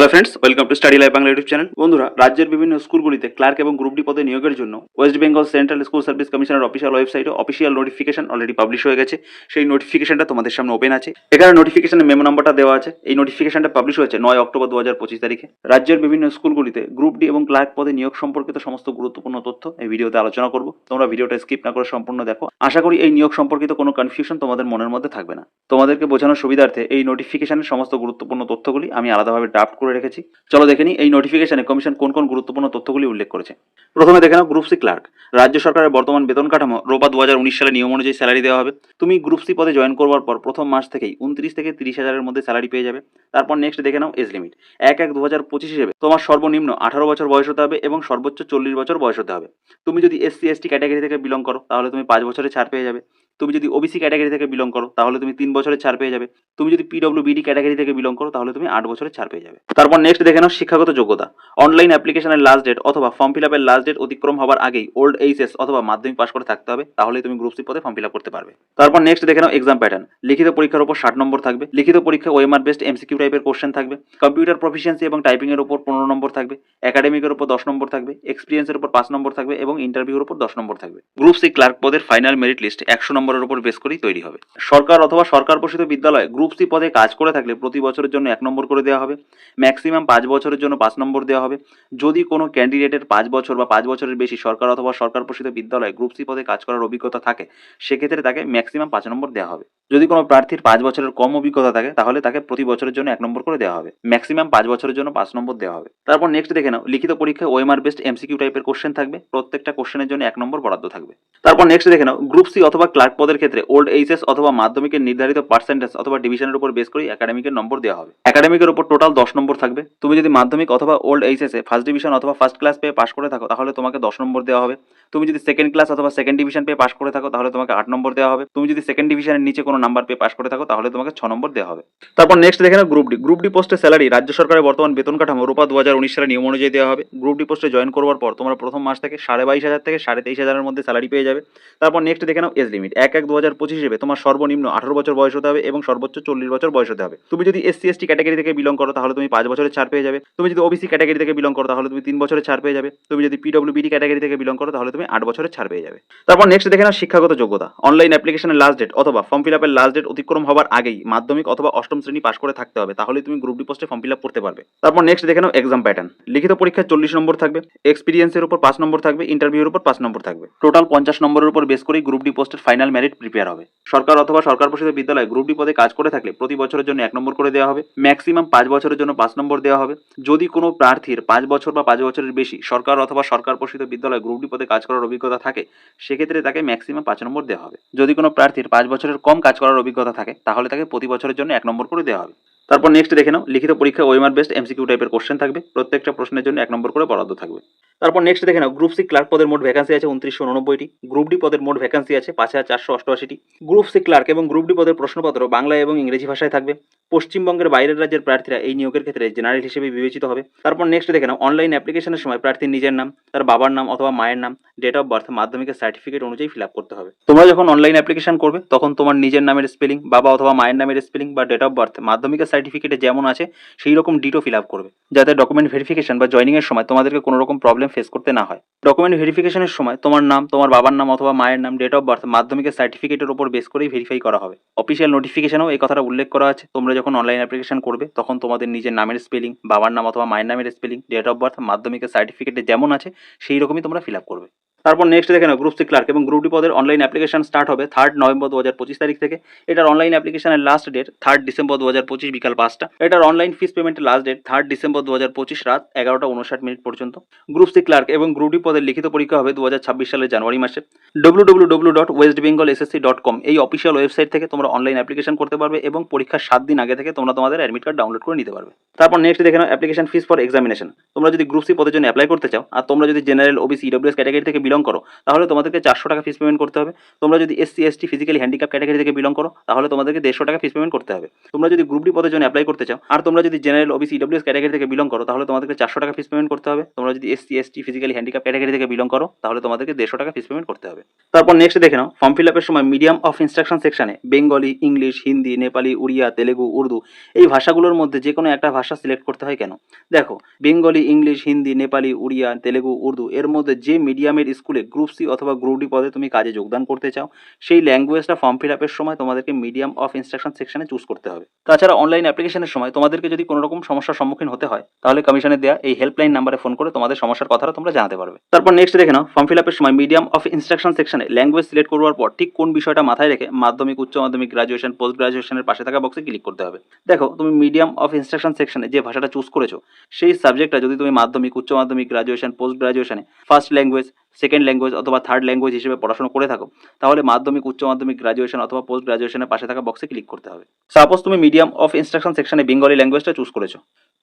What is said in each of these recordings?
Hello friends welcome to study life Bangla YouTube channel বন্ধুরা, রাজ্যের বিভিন্ন স্কুলগুলিতে ক্লার্ক এবং গ্রুপ ডি পদে নিয়োগের জন্য West Bengal Central School Service কমিশনের অফিসিয়াল ওয়েবসাইটে অফিসিয়াল নোটিফিকেশন অলরেডি পাবলিশ হয়ে গেছে। সেই নোটিফিকেশনটা তোমাদের সামনে ওপেন আছে। এখানে নোটিফিকেশনের মেমো নাম্বারটা দেওয়া আছে। এই নোটিফিকেশনটা পাবলিশ হয়েছে নয় অক্টোবর দু হাজার পঁচিশ তারিখে। রাজ্যের বিভিন্ন স্কুলগুলিতে গ্রুপ ডি এবং ক্লার্ক পদে নিয়োগ সম্পর্কিত সমস্ত গুরুত্বপূর্ণ তথ্য এই ভিডিওতে আলোচনা করব। তোমরা ভিডিওটা স্কিপ না করে সম্পূর্ণ দেখো। আশা করি এই নিয়োগ সম্পর্কিত কোনো কনফিউশন তোমাদের মনের মধ্যে থাকবে না। তোমাদেরকে বোঝানোর সুবিধার্থে এই নোটিফিকেশনের সমস্ত গুরুত্বপূর্ণ তথ্যগুলি আমি আলাদাভাবে ড্রাফট করে রেখেছি। চলো দেখে নিই এই নোটিফিকেশনে কমিশন কোন কোন গুরুত্বপূর্ণ তথ্যগুলি উল্লেখ করেছে। প্রথমে দেখে নাও গ্রুপ সি ক্লার্ক রাজ্য সরকারের বর্তমান বেতন কাঠামো রোপা দু হাজার উনিশ সালে নিয়ম অনুযায়ী স্যালারি দেওয়া হবে। তুমি গ্রুপ সি পদে জয়েন করবার পর প্রথম মাস থেকেই উনত্রিশ থেকে তিরিশ হাজারের মধ্যে স্যালারি পেয়ে যাবে। তারপর নেক্সট দেখে নাও এজ লিমিট এক এক দু হাজার পঁচিশ হিসেবে তোমার সর্বনিম্ন আঠারো বছর বয়স হতে হবে এবং সর্বোচ্চ চল্লিশ বছর বয়স হতে হবে। তুমি যদি এসসি এসটি ক্যাটাগরি থেকে বিলং করো, তাহলে তুমি পাঁচ বছরে ছাড় পেয়ে যাবে। তুমি যদি ওবিসি ক্যাটাগরি থেকে বিলং করো, তাহলে তুমি তিন বছরের ছাড় পেয়ে যাবে। তুমি যদি পিডব্লিউ বিডি ক্যাটাগরি থেকে বিলং করো, তাহলে তুমি আট বছরের ছাড় পেয়ে যাবে। তারপর নেক্সট দেখে নাও শিক্ষাগত যোগ্যতা। অনলাইন অ্যাপ্লিকেশনের লাস্ট ডেট অথবা ফর্ম ফিল আপের লাস্ট ডেট অতিক্রম হওয়ার আগেই ওল্ড এইচএস অথবা মাধ্যমিক পাস করে থাকতে হবে তাহলেই তুমি গ্রুপ সি পদে ফর্ম ফিল আপ করতে পারবে। তারপর নেক্সট দেখে নাও এক্সাম প্যাটার্ন লিখিত পরীক্ষার উপর ষাট নম্বর থাকবে। লিখিত পরীক্ষা ওএমআর বেস্ট এমসিকিউ টাইপের কোশ্চেন থাকবে। কম্পিউটার প্রফিসিয়েন্সি এবং টাইপিং এর উপর পনেরো নম্বর থাকবে। একাডেমিকের উপর দশ নম্বর থাকবে। এক্সপিরিয়েন্সের উপর পাঁচ নম্বর থাকবে এবং ইন্টারভিউর উপর দশ নম্বর থাকবে। গ্রুপ সি ক্লার্ক পদের ফাইনাল মেরিট লিস্ট একশো নম্বরের উপর বেস করেই তৈরি হবে। সরকার অথবা সরকার পোষিত বিদ্যালয়ে গ্রুপ সি পদে কাজ করে থাকলে প্রতি বছরের জন্য এক নম্বর করে দেওয়া হবে। ম্যাক্সিমাম পাঁচ বছরের জন্য পাঁচ নম্বর দেওয়া হবে। যদি কোনো ক্যান্ডিডেটের পাঁচ বছর বা পাঁচ বছরের বেশি সরকার অথবা সরকার পোষিত বিদ্যালয়ে গ্রুপ সি পদে কাজ করার অভিজ্ঞতা থাকে, সেক্ষেত্রে তাকে ম্যাক্সিমাম পাঁচ নম্বর দেওয়া হবে। যদি কোনো প্রার্থীর পাঁচ বছরের কম অভিজ্ঞতা থাকে, তাহলে তাকে প্রতি বছরের জন্য এক নম্বর করে দেওয়া হবে। ম্যাক্সিমাম পাঁচ বছরের জন্য পাঁচ নম্বর দেওয়া হবে। তারপর নেক্সট দেখে নাও। লিখিত পরীক্ষায় ওএমআর বেস্ট এমসিকিউ টাইপের কোশ্চেন থাকবে। প্রত্যেকটা কোশ্চেনের জন্য এক নম্বর বরাদ্দ থাকবে। তারপর নেক্সট দেখে নাও। গ্রুপ সি অথবা ক্লার্ক পদের ক্ষেত্রে ওল্ড এইচএস অথবা মাধ্যমিকের নির্ধারিত পার্সেন্টেজ অথবা ডিভিশনের উপর বেস করে একাডেমিকের নম্বর দেওয়া হবে। একাডেমিকের উপর টোটাল দশ নম্বর থাকবে। তুমি যদি মাধ্যমিক অথবা ওল্ড এইচএস ফার্স্ট ডিভিশন অথবা ফার্স্ট ক্লাস পেয়ে পাশ করে থাকো, তাহলে তোমাকে দশ নম্বর দেওয়া হবে। তুমি যদি সেকেন্ড ক্লাস অথবা সেকেন্ড ডিভিশন পেয়ে পাশ করে থাকো, তাহলে তোমাকে আট নম্বর দেওয়া হবে। তুমি যদি সেকেন্ড ডিভিশনের নিচে কোনো নাম্বার পেয়ে পাশ করে থাকো, তাহলে তোমাকে ছ নম্বর দেওয়া হবে। তারপর নেক্সট দেখে গ্রুপ ডি গ্রুপ ডি পোস্টের স্যালারি রাজ্য সরকারের বর্তমান বেতন কাঠামো রূপা দু হাজার উনিশ সালে নিয়ম অনুযায়ী দেওয়া হবে। গ্রুপ ডি পোস্টে জয়েন করবার পর তোমরা প্রথম মাস থেকে সাড়ে বাইশ হাজার থেকে সাড়ে তেইশ হাজারের মধ্যে স্যালারি পেয়ে যাবে। তারপর নেক্সট দেখে নাও এজ লিমিট এক এক দু হাজার পঁচিশ হিসেবে তোমার সর্বনিম্ন আঠারো বছর বয়স হতে হবে এবং সর্বোচ্চ চল্লিশ বছর বয়স হতে হবে। তুমি যদি এসসি এসটি ক্যাটাগরি থেকে বিলং করো, তাহলে তুমি পাঁচ বছরের ছাড় পেয়ে যাবে। তুমি যদি ওবিসি ক্যাটাগরি থেকে বিলং করো, তাহলে তুমি তিন বছরের ছাড় পেয়ে যাবে। তুমি যদি পিডব্লিউ বিডি ক্যাটাগরি থেকে বিলং করো, তাহলে তুমি আট বছরের ছাড় পেয়ে যাবে। তারপর নেক্সট দেখে নাও শিক্ষাগত যোগ্যতা। অনলাইন অ্যাপ্লিকেশনের লাস্ট ডেট অথবা ফর্ম ফিল আপের লাস্ট ডেট অতিক্রম হওয়ার আগেই মাধ্যমিক অথবা অষ্টম শ্রেণি পাশ করে থাকতে হবে। তাহলে তুমি গ্রুপ ডি পোস্টে ফর্ম ফিল আপ করতে পারবে। তারপর নেক্সট দেখে নাও এক্সাম প্যাটার্ন লিখিত পরীক্ষায় চল্লিশ নম্বর থাকবে এক্সপিরিয়েন্সের উপর পাঁচ নম্বর থাকবে ইন্টারভিউর উপর পাঁচ নম্বর থাকবে। টোটাল পঞ্চাশ নম্বরের উপর বেস করেই গ্রুপ ডি পোস্টের ফাইনাল মেরিট প্রিপেয়ার হবে। সরকার অথবা সরকার পোষিত বিদ্যালয়ে গ্রুপ ডি পদে কাজ করে থাকলে প্রতি বছরের জন্য এক নম্বর করে দেওয়া হবে। ম্যাক্সিমাম পাঁচ বছরের জন্য পাঁচ নম্বর দেওয়া হবে। যদি কোনো প্রার্থীর পাঁচ বছর বা পাঁচ বছরের বেশি সরকার অথবা সরকার পোষিত বিদ্যালয়ে গ্রুপ ডি পদে কাজ করার অভিজ্ঞতা থাকে, সেক্ষেত্রে তাকে ম্যাক্সিমাম পাঁচ নম্বর দেওয়া হবে। যদি কোনো প্রার্থীর পাঁচ বছরের কম কাজ করার অভিজ্ঞতা থাকে, তাহলে তাকে প্রতি বছরের জন্য এক নম্বর করে দেওয়া হবে। তারপর নেক্সট দেখে নাও, লিখিত পরীক্ষা ওয়েমার বেস্ট এমসিকিউ টাইপের কোশ্চেন থাকবে, প্রত্যেকটা প্রশ্নের জন্য এক নম্বর করে বরাদ্দ থাকবে। তারপর নেক্সট দেখে নাও গ্রুপ সি ক্লার্ক পদের মোট ভ্যাকান্সি আছে উনত্রিশশো উননব্বইটি গ্রুপ ডি পদের মোট ভ্যাকান্সি আছে পাঁচ হাজার চারশো অষ্টআশিটি। গ্রুপ সি ক্লার্ক এবং গ্রুপ ডি পদের প্রশ্নপত্র বাংলা এবং ইংরেজি ভাষায় থাকবে। পশ্চিমবঙ্গের বাইরের রাজ্যের প্রার্থীরা এই নিয়োগের ক্ষেত্রে জেনারেল হিসেবে বিবেচিত হবে। তারপর নেক্সট দেখে নাও অনলাইন অ্যাপ্লিকেশনের সময় প্রার্থীর নিজের নাম, তার বাবার নাম অথবা মায়ের নাম ডেট অফ বার্থ মাধ্যমিকের সার্টিফিকেট অনুযায়ী ফিল আপ করতে হবে। তোমরা যখন অনলাইন অ্যাপ্লিকেশন করবে, তখন তোমার নিজের নামের স্পেলিং বাবা অথবা মায়ের নামের স্পেলিং বা ডেট অফ বার্থ মাধ্যমিকের সার্টিফিকেটে যেমন আছে, সেই রকম ডিটো ফিল আপ করবে। যাতে ডকুমেন্ট ভেরিফিকেশন বা জয়নিং এর সময় তোমাদেরকে কোনো রকম প্রবলেম ফেস করতে না হয়। ডকুমেন্ট ভেরিফিকেশনের সময় তোমার নাম, তোমার বাবার নাম অথবা মায়ের নাম ডেট অফ বার্থ মাধ্যমিকের সার্টিফিকেটের উপর বেস করেই ভেরিফাই করা হবে। অফিসিয়াল নোটিফিকেশনেও এই কথাটা উল্লেখ করা আছে। তোমরা যখন অনলাইন অ্যাপ্লিকেশন করবে, তখন তোমাদের নিজের নামের স্পেলিং বাবার নাম অথবা মায়ের নামের স্পেলিং ডেট অফ বার্থ মাধ্যমিকের সার্টিফিকেটে যেমন আছে, সেই রকমই তোমরা ফিল আপ করবে। তারপর নেক্সট দেখে গ্রুপ সি ক্লার্ক এবং গ্রুপ ডি পদের অনলাইন অ্যাপ্লিকেশন স্টার্ট হবে থার্ড নভেম্বর দু হাজার পঁচিশ তারিখ থেকে। এটার অনলাইন অ্যাপ্লিকেশনের লাস্ট ডেট থার্ড ডিসেম্বর দু হাজার পঁচিশ বিকাল পাঁচটা। এটার অনলাইন ফিস পেমেন্টের লাস্ট ডেট থার্ড ডিসেম্বর দু হাজার পঁচিশ রাত এগারোটা উনষাট মিনিট পর্যন্ত। গ্রুপ সি ক্লার্ক এবং গ্রুপ ডি পদের লিখিত পরীক্ষা হবে দু হাজার ছাব্বিশ সালের জানুয়ারি মাসে। W W W dot West Bengal SSC dot com এই অফিসিয়াল ওয়েবসাইট থেকে তোমরা অনলাইন অ্যাপ্লিকেশন করতে পারবে এবং পরীক্ষার সাত দিন আগে থেকে তোমরা তোমাদের অ্যাডমিট কার্ড ডাউনলোড করে নিতে পারবে। তারপর নেক্সট দেখে নাও অ্যাপ্লিকেশন ফিস ফর এক্সামিনেশন তোমরা যদি গ্রুপ সি পদের জন্য অ্যাপ্লাই করতে চাও আর তোমরা যদি জেনারেল ওবিসি ইডব্লিউএস ক্যাটাগরি থেকে বিলং করো, তাহলে তোমাদেরকে চারশো টাকা ফিস পেমেন্ট করতে হবে। তোমরা যদি SC ST physically handicap category থেকে বিলং করো, তাহলে তোমাদেরকে দেড়শো টাকা ফিস পেমেন্ট করতে হবে। তোমরা যদি গ্রুপ ডি পদের জন্য অ্যাপ্লাই করতে চাও, আর তোমরা যদি জেনারেল ওবিসি ইডব্লিউএস ক্যাটাগরি থেকে বিলং করো, তাহলে তোমাদেরকে চারশো টাকা ফিস পেমেন্ট করতে হবে। তোমরা যদি SC ST physically handicap category থেকে বিলং করো, তাহলে তোমাদেরকে দেড়শো টাকা ফিস পেমেন্ট করতে হবে। তারপর নেক্সট দেখে নাও ফর্ম ফিল আপের সময় মিডিয়াম অফ ইনস্ট্রাকশন সেকশনে বেঙ্গলি ইংলিশ হিন্দি নেপালি উড়িয়া তেলেগু উর্দু এই ভাষাগুলোর মধ্যে যে কোনো একটা ভাষা সিলেক্ট করতে হয় কেন? দেখো বেঙ্গলি ইংলিশ হিন্দি নেপালি উড়িয়া তেলেগু উর্দু এর মধ্যে যে মিডিয়ামের স্কুলে গ্রুপ সি অথবা গ্রুপ ডি পদে তুমি কাজে যোগদান করতে চাও, সেই ল্যাঙ্গুয়েজটা ফর্ম ফিল আপের সময় তোমাদেরকে মিডিয়াম অফ ইনস্ট্রাকশন সেকশনে চুজ করতে হবে। তাছাড়া অনলাইন অ্যাপ্লিকেশনের সময় তোমাদেরকে যদি কোনো রকম সমস্যার সম্মুখীন হতে হয়, তাহলে কমিশনের দেওয়া এই হেল্পলাইন নাম্বারে ফোন করে তোমাদের সমস্যার কথাটা তোমরা জানাতে পারবে। তারপর নেক্সট দেখে নাও, ফর্ম ফিল আপের সময় মিডিয়াম অফ ইনস্ট্রাকশন সেকশনে ল্যাঙ্গুয়েজ সিলেক্ট করবার পর ঠিক কোন বিষয়টা মাথায় রেখে মাধ্যমিক, উচ্চ মাধ্যমিক গ্রাজুয়েশন পোস্ট গ্রাজুয়েশনের পাশে থাকা বক্সে ক্লিক করতে হবে। দেখো, তুমি মিডিয়াম অফ ইনস্ট্রাকশন সেকশনে যে ভাষাটা চুজ করেছ, সেই সাবজেক্টটা যদি তুমি মাধ্যমিক, উচ্চ মাধ্যমিক গ্রাজুয়েশন পোস্ট গ্রাজুয়েশনে ফার্স্ট ল্যাঙ্গুয়েজ সেকেন্ড ল্যাঙ্গুয়েজ অথবা থার্ড ল্যাঙ্গুয়েজ হিসেবে পড়াশোনা করে থাকো, তাহলে মাধ্যমিক, উচ্চ মাধ্যমিক গ্রাজুয়েশন অথবা পোস্ট গ্রাজুয়েশনের পাশে থাকা বক্সে ক্লিক করতে হবে। সাপোজ তুমি মিডিয়াম অফ ইনস্ট্রাকশন সেকশনে বেঙ্গলি ল্যাঙ্গুয়েজটা চুজ করেছ।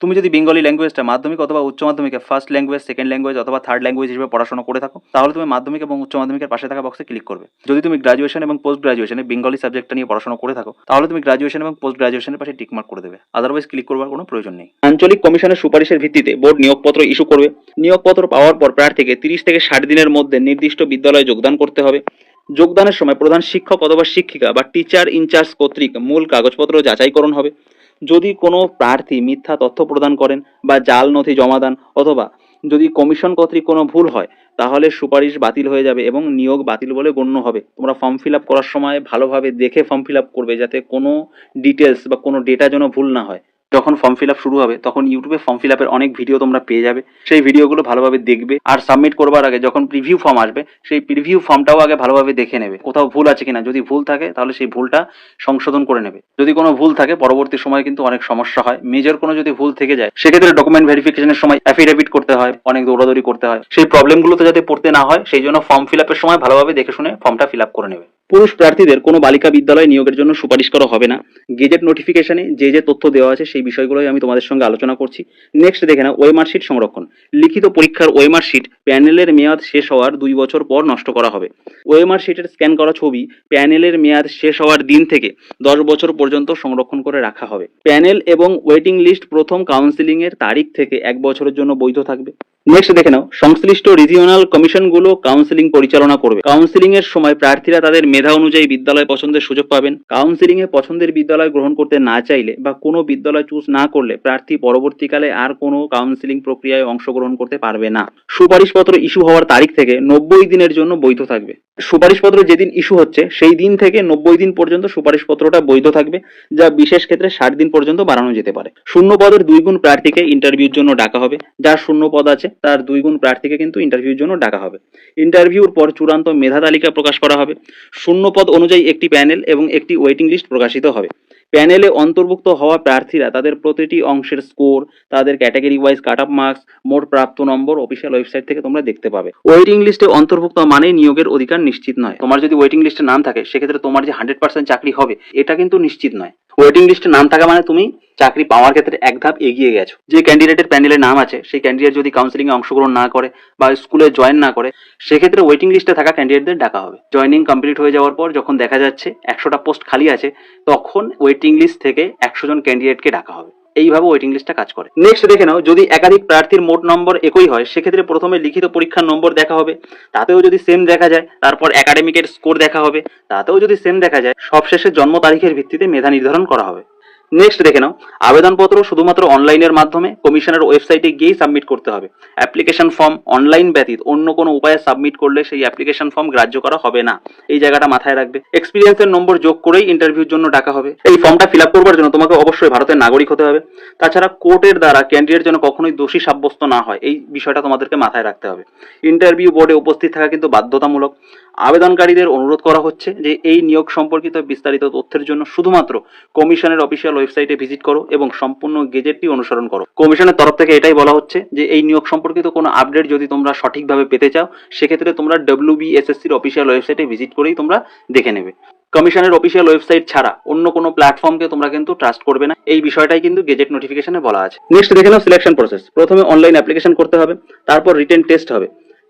তুমি যদি বেঙ্গলি ল্যাঙ্গুয়েজটা মাধ্যমিক অথবা উচ্চ মাধ্যমিকে ফার্স্ট ল্যাঙ্গুয়েজ সেকেন্ড ল্যাঙ্গুয়েজ অথবা থার্ড ল্যাঙ্গুয়েজ হিসেবে পড়াশোনা করে থাকো, তাহলে তুমি মাধ্যমিক এবং উচ্চ মাধ্যমিকের পাশে থাকা বক্সে ক্লিক করবে। যদি তুমি গ্রাজুয়েশন এবং পোস্ট গ্রাজুয়েশনে বেঙ্গলি সাবজেক্টটা নিয়ে পড়াশোনা করে থাকো, তাহলে তুমি গ্রাজুয়েশন এবং পোস্ট গ্রাজুয়েশনের পাশে টিকমার্ক করে দেবে। আদারওয়াইজ ক্লিক করবার কোনো প্রয়োজন নেই। আঞ্চলিক কমিশনের সুপারিশের ভিত্তিতে বোর্ড নিয়োগপত্র ইস্যু করবে। নিয়োগপত্র পাওয়ার পর প্রার্থীকে তিরিশ থেকে ষাট দিনের মধ্যে নির্দিষ্ট বিদ্যালয়ে যোগদান করতে হবে। যোগদানের সময় প্রধান শিক্ষক অথবা শিক্ষিকা বা টিচার ইনচার্জ কর্তৃক মূল কাগজপত্র যাচাইকরণ হবে। যদি কোনো প্রার্থী মিথ্যা তথ্য প্রদান করেন বা জাল নথি জমা দেন অথবা যদি কমিশন কর্তৃক কোনো ভুল হয়, তাহলে সুপারিশ বাতিল হয়ে যাবে এবং নিয়োগ বাতিল বলে গণ্য হবে। তোমরা ফর্ম ফিল আপ করার সময় ভালোভাবে দেখে ফর্ম ফিল আপ করবে যাতে কোনো ডিটেলস বা কোনো ডেটা যেন ভুল না হয়। যখন ফর্ম ফিল শুরু হবে, তখন ইউটিউবে ফর্ম ফিল অনেক ভিডিও তোমরা পেয়ে যাবে। সেই ভিডিওগুলো ভালোভাবে দেখবে আর সাবমিট করবার আগে যখন প্রিভিউ ফর্ম আসবে, সেই প্রিভিউ ফর্মটাও আগে ভালোভাবে দেখে নেবে। কোথাও ভুল আছে কিনা, যদি ভুল থাকে, তাহলে সেই ভুলটা সংশোধন করে নেবে। যদি কোনো ভুল থাকে, পরবর্তী সময় কিন্তু অনেক সমস্যা হয়। মেজর কোনো যদি ভুল থেকে যায়, সেক্ষেত্রে ডকুমেন্ট ভেরিফিকেশনের সময় অ্যাফিডেভিট করতে হয়, অনেক দৌড়াদৌড়ি করতে হয়। সেই প্রবলেমগুলোতে যাতে পড়তে না হয়, সেই জন্য ফর্ম ফিল সময় ভালোভাবে দেখে শুনে ফর্মটা ফিল করে নেবে। পুরুষ প্রার্থীদের কোনো বালিকা বিদ্যালয় নিয়োগের জন্য সুপারিশ করা হবে না। গেজেট নোটিফিকেশনে যে যে তথ্য দেওয়া আছে সেই বিষয়গুলোই আমি তোমাদের সঙ্গে আলোচনা করছি। নেক্সট দেখে না ওয়েমার শিট সংরক্ষণ। লিখিত পরীক্ষার ওয়েমার শিট প্যানেলের মেয়াদ শেষ হওয়ার দুই বছর পর নষ্ট করা হবে। ওয়েমার শিটের স্ক্যান করা ছবি প্যানেলের মেয়াদ শেষ হওয়ার দিন থেকে দশ বছর পর্যন্ত সংরক্ষণ করে রাখা হবে। প্যানেল এবং ওয়েটিং লিস্ট প্রথম কাউন্সিলিং এর তারিখ থেকে এক বছরের জন্য বৈধ থাকবে। নেক্সট দেখে নাও। সংশ্লিষ্ট রিজিওনাল কমিশনগুলো কাউন্সিলিং পরিচালনা করবে। কাউন্সিলিং এর সময় প্রার্থীরা তাদের মেধা অনুযায়ী বিদ্যালয় পছন্দের সুযোগ পাবেন। কাউন্সিলিং এ পছন্দের বিদ্যালয় গ্রহণ করতে না চাইলে বা কোনো বিদ্যালয় চুজ না করলে প্রার্থী পরবর্তীকালে আর কোনো কাউন্সিলিং প্রক্রিয়ায় অংশগ্রহণ করতে পারবে না। সুপারিশপত্র ইস্যু হওয়ার তারিখ থেকে নব্বই দিনের জন্য বৈধ থাকবে। সুপারিশপত্র যেদিন ইস্যু হচ্ছে, সেই দিন থেকে নব্বই দিন পর্যন্ত সুপারিশপত্রটা বৈধ থাকবে, যা বিশেষ ক্ষেত্রে ষাট দিন পর্যন্ত বাড়ানো যেতে পারে। শূন্য পদের দুই গুণ প্রার্থীকে ইন্টারভিউর জন্য ডাকা হবে। যার শূন্য পদ আছে তার দুই গুণ প্রার্থীকে কিন্তু ইন্টারভিউর জন্য ডাকা হবে। ইন্টারভিউর পর চূড়ান্ত মেধা তালিকা প্রকাশ করা হবে। শূন্য পদ অনুযায়ী একটি প্যানেল এবং একটি ওয়েটিং লিস্ট প্রকাশিত হবে। প্যানেলে অন্তর্ভুক্ত হওয়া প্রার্থীরা তাদের প্রতিটি অংশের স্কোর তাদের category wise cut off marks মোট প্রাপ্ত নম্বর অফিসিয়াল ওয়েবসাইট থেকে তোমরা দেখতে পাবে। ওয়েটিং লিস্টে অন্তর্ভুক্ত মানেই নিয়োগের অধিকার নিশ্চিত নয়। তোমার যদি ওয়েটিং লিস্টে নাম থাকে, সেক্ষেত্রে তোমার যে হান্ড্রেড পার্সেন্ট চাকরি হবে, এটা কিন্তু নিশ্চিত নয়। ওয়েটিং লিস্টে নাম থাকা মানে তুমি চাকরি পাওয়ার ক্ষেত্রে এক ধাপ এগিয়ে গেছো। যে ক্যান্ডিডেটের প্যানেলে নাম আছে, সেই ক্যান্ডিডেট যদি কাউন্সিলিং এ অংশগ্রহণ না করে বা স্কুলে জয়েন না করে, সেক্ষেত্রে ওয়েটিং লিস্টে থাকা ক্যান্ডিডেটদের ডাকা হবে। জয়েনিং কমপ্লিট হয়ে যাওয়ার পর যখন দেখা যাচ্ছে একশোটা পোস্ট খালি আছে, তখন ওয়েটিং লিস্ট থেকে একশো জন ক্যান্ডিডেটকে ডাকা হবে। এইভাবে ওয়েটিং লিস্টটা কাজ করে। নেক্সট দেখে নাও, যদি একাধিক প্রার্থীর মোট নম্বর একই হয়, সেক্ষেত্রে প্রথমে লিখিত পরীক্ষার নম্বর দেখা হবে। তাতেও যদি সেম দেখা যায়, তারপর একাডেমিকের স্কোর দেখা হবে। তাতেও যদি সেম দেখা যায়, সবশেষে জন্ম তারিখের ভিত্তিতে মেধা নির্ধারণ করা হবে। নেক্সট দেখে নাও। আবেদনপত্র শুধুমাত্র অনলাইনের মাধ্যমে কমিশনের ওয়েবসাইটে গিয়েই সাবমিট করতে হবে। অ্যাপ্লিকেশন ফর্ম অনলাইন ব্যতীত অন্য কোনো উপায়ে সাবমিট করলে সেই অ্যাপ্লিকেশন ফর্ম গ্রাহ্য করা হবে না। এই জায়গাটা মাথায় রাখবে। এক্সপিরিয়েন্সের নম্বর যোগ করেই ইন্টারভিউর জন্য ডাকা হবে। এই ফর্মটা ফিল আপ করবার জন্য তোমাকে অবশ্যই ভারতের নাগরিক হতে হবে। তাছাড়া কোর্টের দ্বারা ক্যান্ডিডেট যেন কখনোই দোষী সাব্যস্ত না হয়, এই বিষয়টা তোমাদেরকে মাথায় রাখতে হবে। ইন্টারভিউ বোর্ডে উপস্থিত থাকা কিন্তু বাধ্যতামূলক। আবেদনকারীদের অনুরোধ করা হচ্ছে যে এই নিয়োগ সম্পর্কিত বিস্তারিত তথ্যের জন্য শুধুমাত্র কমিশনের অফিসিয়াল ওয়েবসাইটে ভিজিট করো এবং সম্পূর্ণ গেজেটটি অনুসরণ করো। কমিশনের তরফ থেকে এটাই বলা হচ্ছে যে, এই নিয়োগ সম্পর্কিত কোনো আপডেট যদি তোমরা সঠিকভাবে পেতে চাও, সেক্ষেত্রে তোমরা ডব্লিউ বিএসএসসির অফিসিয়াল ওয়েবসাইটে ভিজিট করেই তোমরা দেখে নেবে। কমিশনের অফিসিয়াল ওয়েবসাইট ছাড়া অন্য কোনো প্ল্যাটফর্মকে তোমরা কিন্তু ট্রাস্ট করবে না। এই বিষয়টাই কিন্তু গেজেট নোটিফিকেশনে বলা আছে। নেক্সট দেখে নাও সিলেকশন প্রসেস প্রথমে অনলাইন অ্যাপ্লিকেশন করতে হবে, তারপর রিটেন টেস্ট হবে।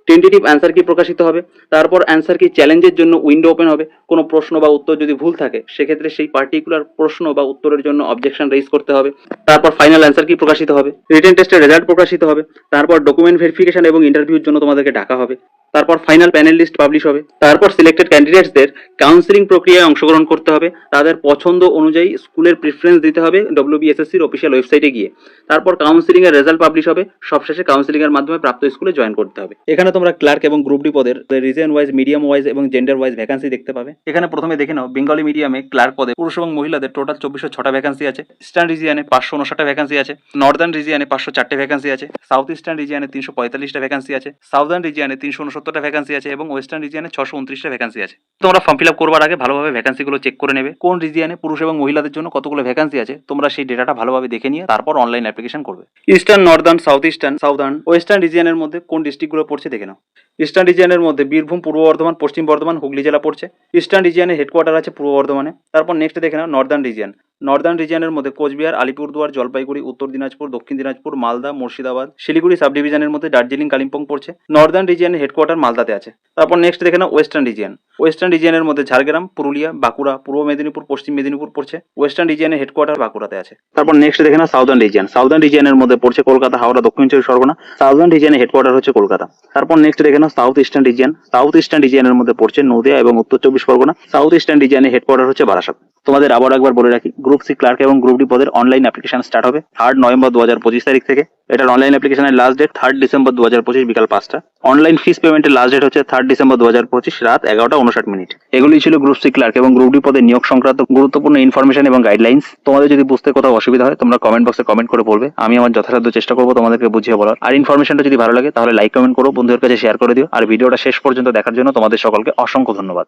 টেন্টেটিভ অ্যান্সার কি প্রকাশিত হবে? তারপর অ্যান্সার কি চ্যালেঞ্জের জন্য উইন্ডো ওপেন হবে? কোনো প্রশ্ন বা উত্তর যদি ভুল থাকে, সেক্ষেত্রে সেই পার্টিকুলার প্রশ্ন বা উত্তরের জন্য অবজেকশন রেজ করতে হবে। তারপর ফাইনাল অ্যান্সার কি প্রকাশিত হবে? রিটেন টেস্টের রেজাল্ট প্রকাশিত হবে। তারপর ডকুমেন্ট ভেরিফিকেশন এবং ইন্টারভিউর জন্য তোমাদেরকে ডাকা হবে। তারপর ফাইনাল প্যানেল লিস্ট পাবলিশ হবে। তারপর সিলেক্টেড ক্যান্ডিডেটসদের কাউন্সিলিং প্রক্রিয়ায় অংশগ্রহণ করতে হবে। তাদের পছন্দ অনুযায়ী স্কুলের প্রিফারেন্স দিতে হবে ডব্লিউবিএসএসসির অফিসিয়াল ওয়েবসাইটে গিয়ে। তারপর কাউন্সিলিং এর রেজাল্ট পাবলিশ হবে। সবশেষে কাউন্সিলিং এর মাধ্যমে প্রাপ্ত স্কুলে জয়েন করতে হবে। এখানে তোমরা ক্লার্ক এবং গ্রুপ ডি পদের রিজন ওয়াইজ মিডিয়াম ওয়াইজ এবং জেন্ডার ওয়াইজ ভ্যাকান্সি দেখতে পাবে। এখানে প্রথমে দেখে নাও বেঙ্গলি মিডিয়ামে ক্লার্ক পদে পুরুষ এবং মহিলাদের টোটাল চব্বিশশো ছটা ভ্যাকান্সি আছে। ইস্টার্ন রিজিয়ানে পাঁচশো উনষাটটা ভ্যাকান্সি আছে। নর্দার্ন রিজিয়ানে পাঁচশো চারটে ভ্যাকান্সি আছে। সাউথ ইস্টার্ন রিজিয়ানে তিনশো পঁয়তাল্লিশটা ভ্যাকান্সি আছে। সাউদার্ন রিজিয়ানে তিনশো উনসত্তরটা ভ্যাকান্সি আছে এবং ওয়েস্টার্ন রিজিয়ানে ছশো উনত্রিশটা ভ্যাকান্সি আছে? তোমরা ফর্ম ফিল আপ করবার আগে ভালোভাবে ভ্যাকান্সিগুলো চেক করে নেবে। কোন রিজিয়ানে পুরুষ এবং মহিলাদের জন্য কতগুলো ভ্যাকান্সি আছে? তোমরা সেই ডেটাটা ভালোভাবে দেখে নিয়ে তারপর অনলাইন অ্যাপ্লিকেশন করবে। Eastern northern south eastern southern western রিজিয়ানের মধ্যে কোন ডিস্ট্রিক্টগুলো পড়ছে দেখে নাও। ইস্টার্ন রিজিয়ানের মধ্যে বীরভূম, পূর্ব বর্ধমান, পশ্চিম বর্ধমান, হুগলি জেলা পড়ছে। ইস্টার্ন রিজিয়ানের হেডকোয়ার্টার আছে পূর্ব বর্ধমানে। তারপর নেক্সট দেখে নাও নর্দার্ন রিজিয়ান নর্দার্ন রিজিয়নের মধ্যে কোচবিহার, আলিপুরদুয়ার, জলপাইগুড়ি, উত্তর দিনাজপুর, দক্ষিণ দিনাজপুর, মালদা, মুর্শিদাবাদ, শিলিগুড়ি সাব ডিভিশনের মধ্যে দার্জিলিং, কালিম্পং পড়ছে। নর্দার্ন রিজিয়নের হেডকোয়ার্টার মালদাতে আছে। তারপর নেক্সট দেখে নাও ওয়েস্টার্ন রিজিয়ন ওয়েস্টার্ন রিজিয়নের মধ্যে ঝাড়গ্রাম, পুরুলিয়া, বাঁকুড়া, পূর্ব মেদিনীপুর, পশ্চিম মেদিনীপুর পড়ছে। ওয়েস্টার্ন রিজিয়নের হেডকোয়ার্টার বাঁকুড়াতে আছে। তারপর নেক্সট দেখে নাও সাউদার্ন রিজিয়ন সাউদার্ন রিজিয়নের মধ্যে পড়ছে কলকাতা, হাওড়া, দক্ষিণ চব্বিশ পরগনা। সাউদার্ন রিজিয়নের হেডকোয়ার্টার হচ্ছে কলকাতা। তারপর নেক্সট দেখে নাও south eastern region south eastern রিজিয়নের মধ্যে পড়ছে নদিয়া এবং উত্তর চব্বিশ পরগনা। সাউথ ইস্টার্ন রিজিয়নের হেডকোয়ার্টার হচ্ছে বারাসাত। তোমাদের আবার একবার বলে রাখি গ্রুপ সি ক্লার্ক এবং গ্রুপ ডি পদের অনলাইন অ্যাপ্লিকেশন স্টার্ট হবে থার্ড নভেম্বর দু হাজার পঁচিশ তারিখ থেকে। এটার অনলাইন অ্যাপ্লিকেশনের লাস্ট ডেট থার্ড ডিসেম্বর দু হাজার পঁচিশ বিকাল পাঁচটা। অনলাইন ফিস পেমেন্টের লাস্ট ডেট হচ্ছে থার্ড ডিসেম্বর দু হাজার পঁচিশ রাত এগারোটা উনষাট মিনিট। এগুলি ছিল গ্রুপ সি ক্লার্ক এবং গ্রুপ ডি পদে নিয়োগ সংক্রান্ত গুরুত্বপূর্ণ ইনফরমেশন এবং গাইডলাইন্স তোমাদের যদি বুঝতে কোথাও অসুবিধা হয়, তোমরা কমেন্ট বক্সে কমেন্ট করে বলবে। আমি আমার যথাসাধ্য চেষ্টা করব তোমাদেরকে বুঝিয়ে বলার। আর ইনফরমেশনটা যদি ভালো লাগে, তাহলে লাইক কমেন্ট করো, বন্ধুদের কাছে শেয়ার করে দিও। আর ভিডিওটা শেষ পর্যন্ত দেখার জন্য তোমাদের সকলকে অসংখ্য ধন্যবাদ।